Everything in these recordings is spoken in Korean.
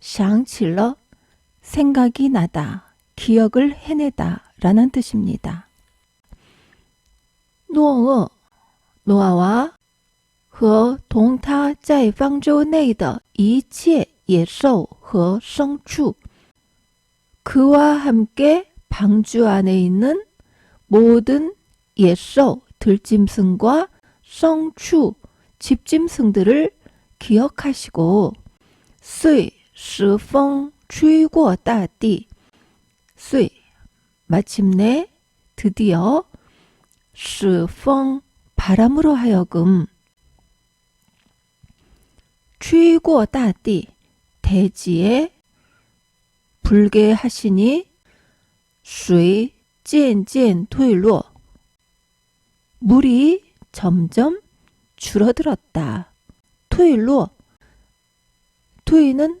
샹칠러 생각이 나다, 기억을 해내다 라는 뜻입니다. 노어, 노아와 和同他在方舟内的一切野兽和牲畜, 그와 함께 방주 안에 있는 모든野兽, 들짐승과 성추, 집짐승들을 기억하시고 遂 使风吹过大地，遂 마침내 드디어 使风 바람으로 하여금 吹过大地 대지에 불게 하시니 水渐渐退落 물이 점점 줄어들었다. 退落 퇴는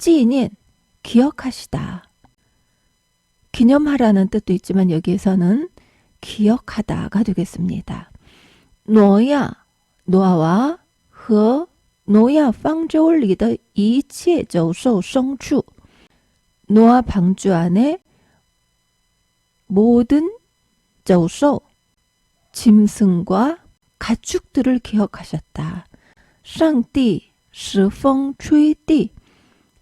찌인인 기억하시다. 기념하라는 뜻도 있지만 여기에서는 기억하다가 되겠습니다. 노야, 노아와 허, 노야 방조울리더 이치의 저우소 성추 노아 방주 안에 모든 저우소 짐승과 가축들을 기억하셨다. 상띠 시펑 추이띠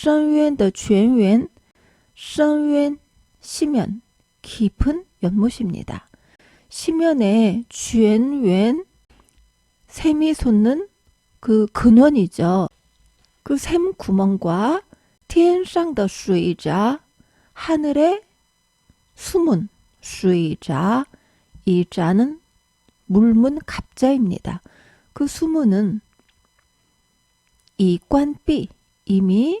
深渊的泉源 深渊 시면 깊은 연못입니다. 시면에泉源 샘이 솟는 그 근원이죠. 그 샘 구멍과 天上的 수이자 하늘의 수문 수이자 이 자는 물문 갑자입니다. 그 수문은 이 관비 이미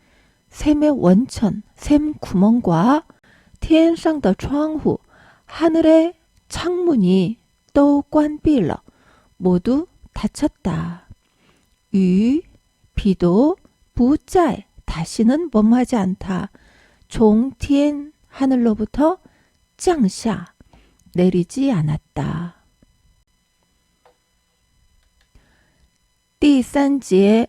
샘의 원천, 샘 구멍과 天上的 窗户, 하늘의 창문이 또 관闭了, 모두 닫혔다. 유, 비도 不再 다시는 범하지 않다. 종thiên 하늘로부터 降下 내리지 않았다. 第三节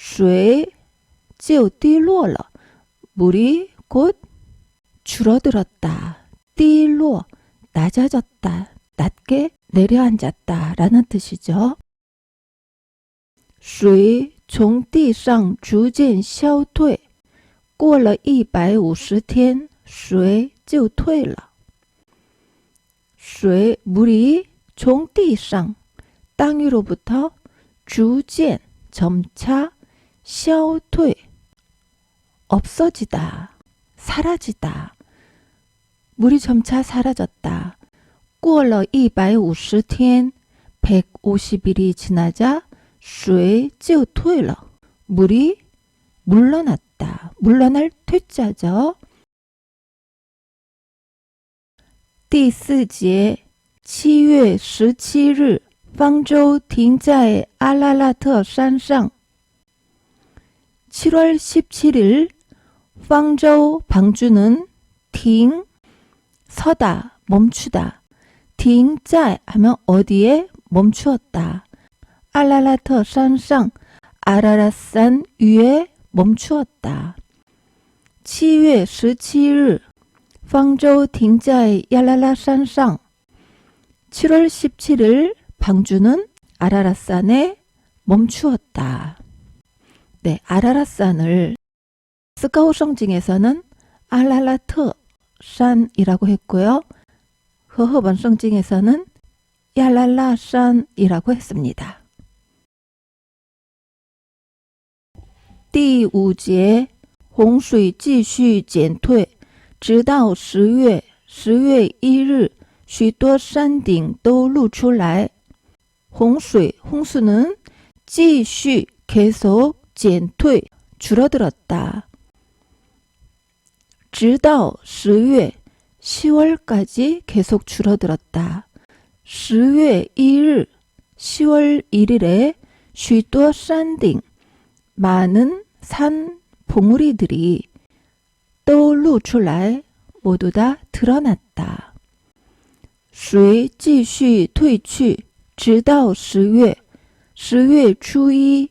水 就低落了. 물이 곧 줄어들었다. 低落, 낮아졌다. 낮게 내려앉았다. 라는 뜻이죠. 水从地上逐渐消退，过了一百五十天，水就退了。水 물이 从地上 땅 위로부터 逐渐 점차 消退 없어지다 사라지다 물이 점차 사라졌다 过了一百五十天 150일이 지나자 水就退了 물이 물러났다 물러날 퇴짜죠 第四节，七月十七日，方舟停在阿拉拉特山上。 7월 17일 황저우 방주는 딩 서다 멈추다. 딩짜 하면 어디에 멈추었다. 알라라터 산상 아라라산 위에 멈추었다. 7월 17일 황저우 딩짜의 야라라산상. 7월 17일 방주는 아라라산에 멈추었다. 네, 아라라산을 스카우 성징에서는 알라라트 산이라고 했고요. 허허번 성징에서는 야랄라 산이라고 했습니다. 第五节洪水继续减退直到十月，十月一日，许多山顶都露出来。洪水，洪수는继续계속 减退줄어들었 다。 直到十月，十월까지계속줄어들었다十月一日，十월일일에许多山顶많은산봉우리들이都露出来 모두 다 드러났다. 水继续退去直到十月十月初一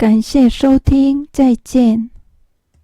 感谢收听，再见。